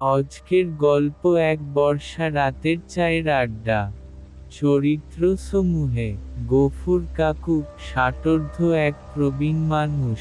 আজকের গল্প এক বর্ষা রাতের চায়ের আড্ডা। চরিত্র সমূহে গফুর কাকু, ষাটোর্ধ এক প্রবীণ মানুষ,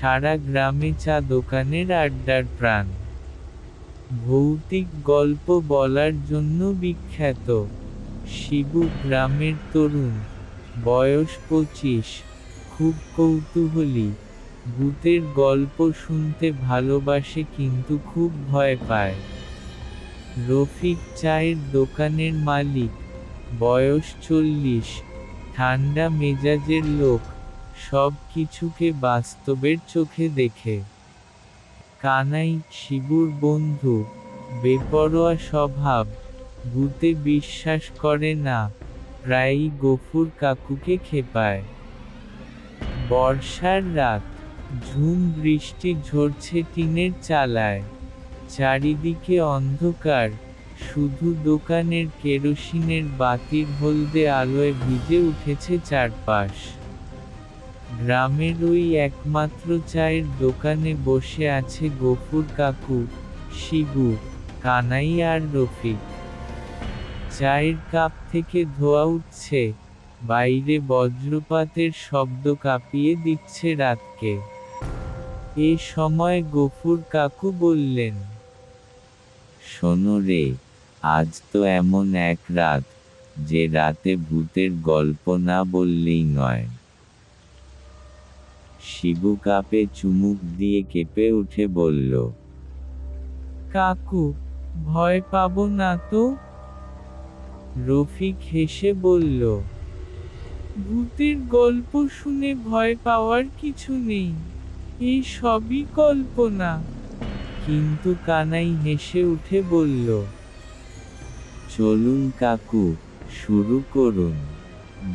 সারা গ্রামে চা দোকানের আড্ডার প্রাণ। ভৌতিক গল্প বলার জন্য বিখ্যাত। শিবু গ্রামের তরুণ, বয়স পঁচিশ, খুব কৌতূহলী। ভূতের গল্প শুনতে ভালোবাসে কিন্তু খুব ভয় পায়। রফিক চায়ের দোকানের মালিক, বয়স চল্লিশ, ঠান্ডা মেজাজের লোক, সব কিছুকে বাস্তবের চোখে দেখে। কানাই, শিবুর বন্ধু, বেপরোয়া স্বভাব, ভূতে বিশ্বাস করে না, প্রায়ই গফুর কাকুকে খেপায়। বর্ষার রাত ঝুম বৃষ্টি ঝরছে টিনের চালায়। চারিদিকে অন্ধকার, শুধু দোকানের কেরোসিনের বাতির হলদে আলোয় ভিজে উঠেছে চারপাশ। গ্রামের ওই একমাত্র চায়ের দোকানে বসে আছে গফুর কাকু, শিবু, কানাই আর রফিক। চায়ের কাপ থেকে ধোয়া উঠছে, বাইরে বজ্রপাতের শব্দ কাঁপিয়ে দিচ্ছে রাতকে। এ সময় গফুর কাকু বললেন, শোনো রে, আজ তো এমন এক রাত যে রাতে ভূতের গল্প না বললেই নয়। শিবু কাপে চুমুক দিয়ে কেঁপে উঠে বলল, কাকু, ভয় পাবো না তো? রফিক হেসে বলল, ভূতের গল্প শুনে ভয় পাওয়ার কিছু নেই। এই সবই কল্পনা। কিন্তু কানাই হেসে উঠে বলল, চলুন কাকু, শুরু করুন।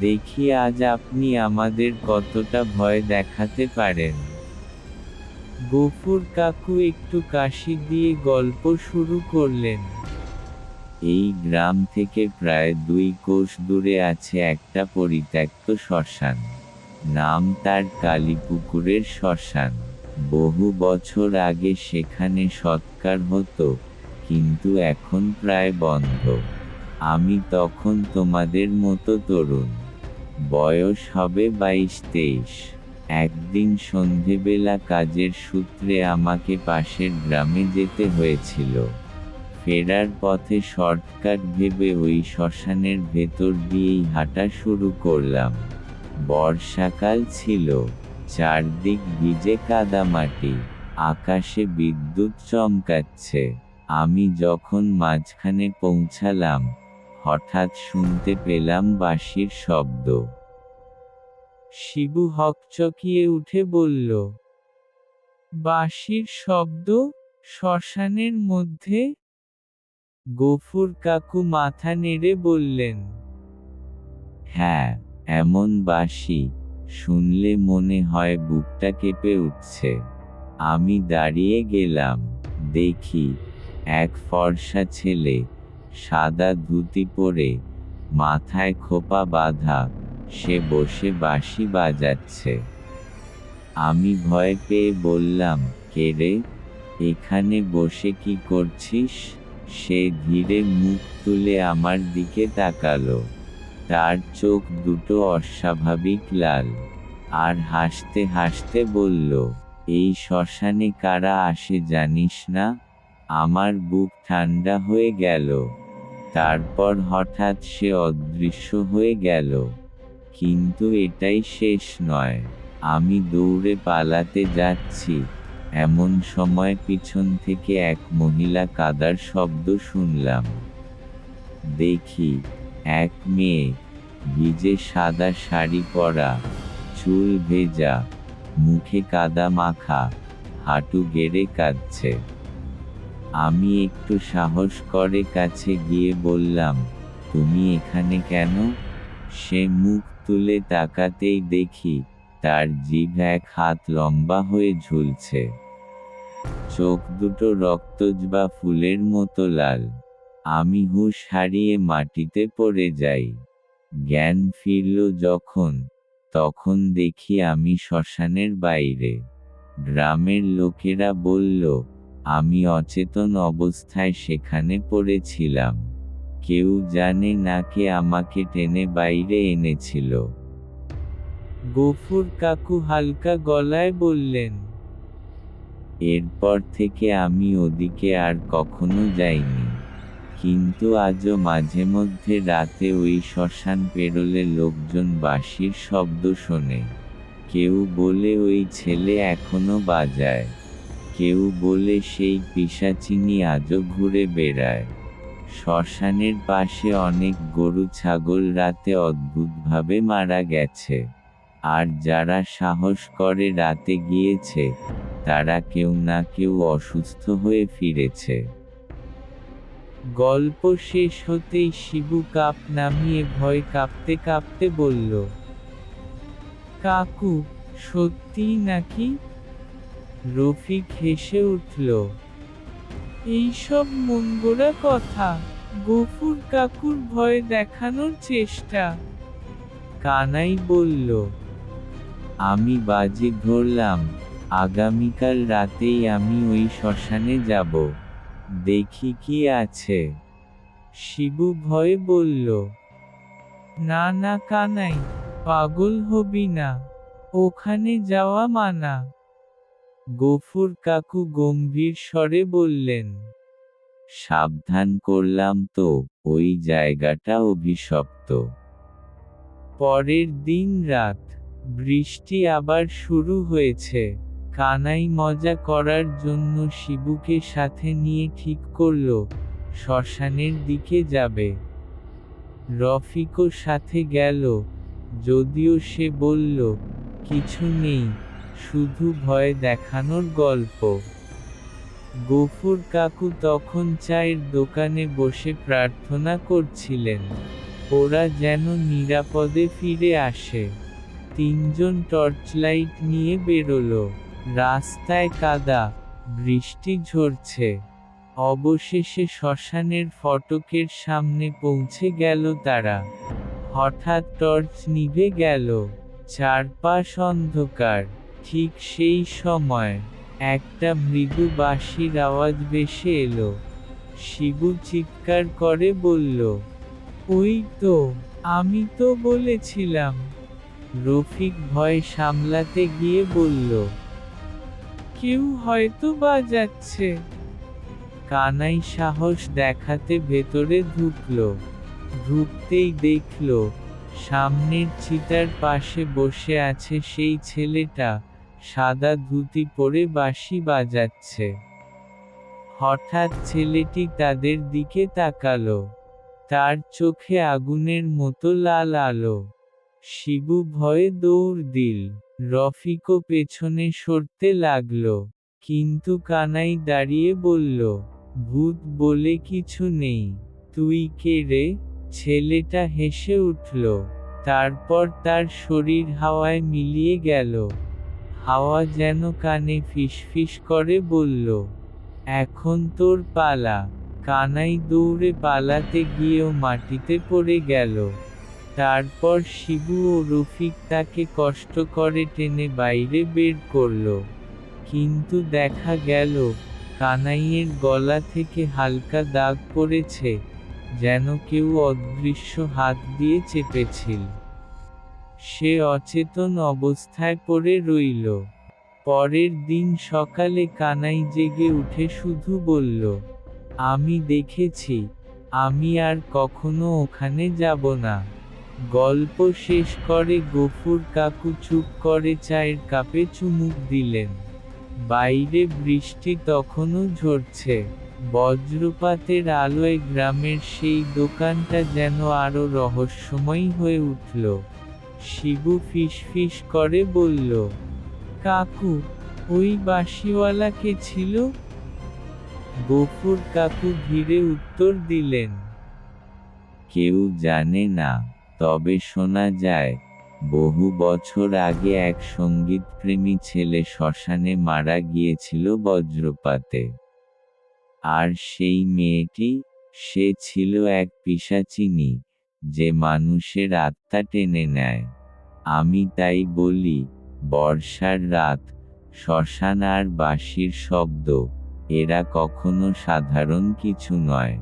দেখি আজ আপনি আমাদের কতটা ভয় দেখাতে পারেন। গফুর কাকু একটু কাশি দিয়ে গল্প শুরু করলেন, এই গ্রাম থেকে প্রায় দুই কোষ দূরে আছে একটা পরিত্যক্ত শ্মশান। নাম তার কালীপুকুরের শ্মশান। বহু বছর আগে সেখানে সৎকার হতো, কিন্তু এখন প্রায় বন্ধ। আমি তখন তোমাদের মতো তরুণ। বয়স হবে বাইশ তেইশ। একদিন সন্ধেবেলা কাজের সূত্রে আমাকে পাশের গ্রামে যেতে হয়েছিল। ফেরার পথে শর্টকাট ভেবে ওই শ্মশানের ভেতর দিয়েই হাঁটা শুরু করলাম। বর্ষাকাল ছিল, চারদিক ভিজে কাদামাটি আকাশে বিদ্যুৎ চমকাচ্ছে। আমি যখন মাঝখানে পৌঁছালাম, হঠাৎ শুনতে পেলাম বাঁশির শব্দ। শিবু হকচকিয়ে উঠে বলল, বাঁশির শব্দ শ্মশানের মধ্যে? গফুর কাকু মাথা নেড়ে বললেন হ্যাঁ এমন বাঁশি শুনলে মনে হয় বুকটা কেঁপে উঠছে। আমি দাঁড়িয়ে গেলাম, দেখি এক ফর্সা ছেলে সাদা ধুতি পরে মাথায় খোপা বাঁধা, সে বসে বাঁশি বাজাচ্ছে। আমি ভয় পেয়ে বললাম, কে রে? এখানে বসে কি করছিস? সে ধীরে মুখ তুলে আমার দিকে তাকালো। তার চোখ দুটো অস্বাভাবিক লাল। আর হাসতে হাসতে বলল, এই শ্মশানে কারা আসে জানিস না? আমার বুক ঠান্ডা হয়ে গেল। তারপর হঠাৎ সে অদৃশ্য হয়ে গেল। কিন্তু এটাই শেষ নয়। আমি দৌড়ে পালাতে যাচ্ছি। এমন সময় পিছন থেকে এক মহিলা কাদার শব্দ শুনলাম। দেখি এক মেয়ে, ভিজে সাদা শাড়ি পরা, চুল ভেজা, মুখে কাদা মাখা, হাঁটু গেড়ে কাঁদছে। আমি একটু সাহস করে কাছে গিয়ে বললাম, তুমি এখানে কেন? সে মুখ তুলে তাকাতেই দেখি, তার জিভ এক হাত লম্বা হয়ে ঝুলছে। চোখ দুটো রক্তজ বা ফুলের মতো লাল। আমি হুঁশ হারিয়ে মাটিতে পড়ে যাই। জ্ঞান ফিরল যখন, তখন দেখি আমি শ্মশানের বাইরে। গ্রামের লোকেরা বলল, আমি অচেতন অবস্থায় সেখানে পড়েছিলাম। কেউ জানে না কে আমাকে টেনে বাইরে এনেছিল। গফুর কাকু হালকা গলায় বললেন, এরপর থেকে আমি ওদিকে আর কখনো যাইনি। কিন্তু আজও মাঝে মধ্যে রাতে ওই শ্মশান পেরোলে লোকজন বাঁশির শব্দ শোনে। কেউ বলে, ওই ছেলে এখনও বাজায়। কেউ বলে, সেই পিসাচিনি আজও ঘুরে বেড়ায়। শ্মশানের পাশে অনেক গরু ছাগল রাতে অদ্ভুতভাবে মারা গেছে। আর যারা সাহস করে রাতে গিয়েছে, তারা কেউ না কেউ অসুস্থ হয়ে ফিরেছে। গল্প শেষ হতেই শিবু কাপ নামিয়ে ভয় কাঁপতে কাঁপতে বলল, কাকু সত্যি নাকি? রফিক হেসে উঠল, এইসব মনগড়া কথা, গফুর কাকুর ভয় দেখানোর চেষ্টা। কানাই বলল, আমি বাজি ধরলাম, আগামীকাল রাতেই আমি ওই শ্মশানে যাব। দেখি কি আছে। শিবু ভয়ে বলল, না না, কানাই, পাগল হবি না, ওখানে যাওয়া মানা। গফুর কাকু গম্ভীর স্বরে বললেন, সাবধান করলাম তো, ওই জায়গাটা অভিশপ্ত। পরের দিন রাত, বৃষ্টি আবার শুরু হয়েছে। কানাই মজা করার জন্য শিবুকে সাথে নিয়ে ঠিক করল, শ্মশানের দিকে যাবে। রফিকও সাথে গেল, যদিও সে বলল, কিছু নেই, শুধু ভয় দেখানোর গল্প। গফুর কাকু তখন চায়ের দোকানে বসে প্রার্থনা করছিলেন, ওরা যেন নিরাপদে ফিরে আসে। তিনজন টর্চলাইট নিয়ে বেরোলো। রাস্তায় কাদা, বৃষ্টি ঝরছে। অবশেষে শ্মশানের ফটকের সামনে পৌঁছে গেল তারা। হঠাৎ টর্চ নিভে গেল। চারপাশ অন্ধকার। ঠিক সেই সময় একটা মৃদু বাঁশির আওয়াজ ভেসে এলো। শিবু চিৎকার করে বলল, ওই তো, আমি তো বলেছিলাম। রফিক ভয় সামলাতে গিয়ে বলল কেউ হয়তো বাজাচ্ছে। কানাই সাহস দেখাতে ভেতরে ঢুকল। ঢুকতেই দেখল, সামনের চিতার পাশে বসে আছে সেই ছেলেটা, সাদা ধুতি পরে বাঁশি বাজাচ্ছে। হঠাৎ ছেলেটি তাদের দিকে তাকালো। তার চোখে আগুনের মতো লাল আলো। শিবু ভয়ে দৌড় দিল। রফিকও পেছনে সরতে লাগল। কিন্তু কানাই দাঁড়িয়ে বলল, ভূত বলে কিছু নেই। তুই কে রে? ছেলেটা হেসে উঠল। তারপর তার শরীর হাওয়ায় মিলিয়ে গেল। হাওয়া যেন কানে ফিসফিস করে বলল, এখন তোর পালা। কানাই দৌড়ে পালাতে গিয়েও মাটিতে পড়ে গেল। তারপর শিবু ও রফিক তাকে কষ্ট করে টেনে বাইরে বের করল। কিন্তু দেখা গেল, কানাইয়ের গলা থেকে হালকা দাগ পড়েছে, যেন কেউ অদৃশ্য হাত দিয়ে চেপেছিল। সে অচেতন অবস্থায় পড়ে রইল। পরের দিন সকালে কানাই জেগে উঠে শুধু বলল, আমি দেখেছি, আমি আর কখনো ওখানে যাব না। গল্প শেষ করে গফুর কাকু চুপ করে চায়ের কাপে চুমুক দিলেন। বাইরে বৃষ্টি তখনও ঝরছে। বজ্রপাতের আলোয় গ্রামের সেই দোকানটা যেন আরও রহস্যময় হয়ে উঠল। শিবু ফিসফিস করে বলল, কাকু, ওই বাঁশিওয়ালা কে ছিল? গফুর কাকু ঘিরে উত্তর দিলেন, কেউ জানে না। তবে শোনা যায়, বহু বছর আগে এক সঙ্গীতপ্রেমী ছেলে শ্মশানে মারা গিয়েছিল বজ্রপাতে। আর সেই মেয়েটি, সে ছিল এক পিসাচিনি, যে মানুষের আত্মা টেনে নেয়। আমি তাই বলি, বর্ষার রাত, শ্মশান আর বাঁশির শব্দ, এরা কখনো সাধারণ কিছু নয়।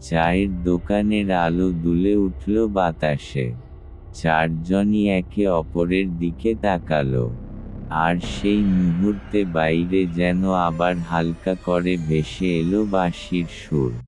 চায়ের দোকানের আলো দুলে উঠল বাতাসে। চারজনই একে অপরের দিকে তাকালো। আর সেই মুহূর্তে বাইরে যেন আবার হালকা করে ভেসে এলো বাঁশির সুর।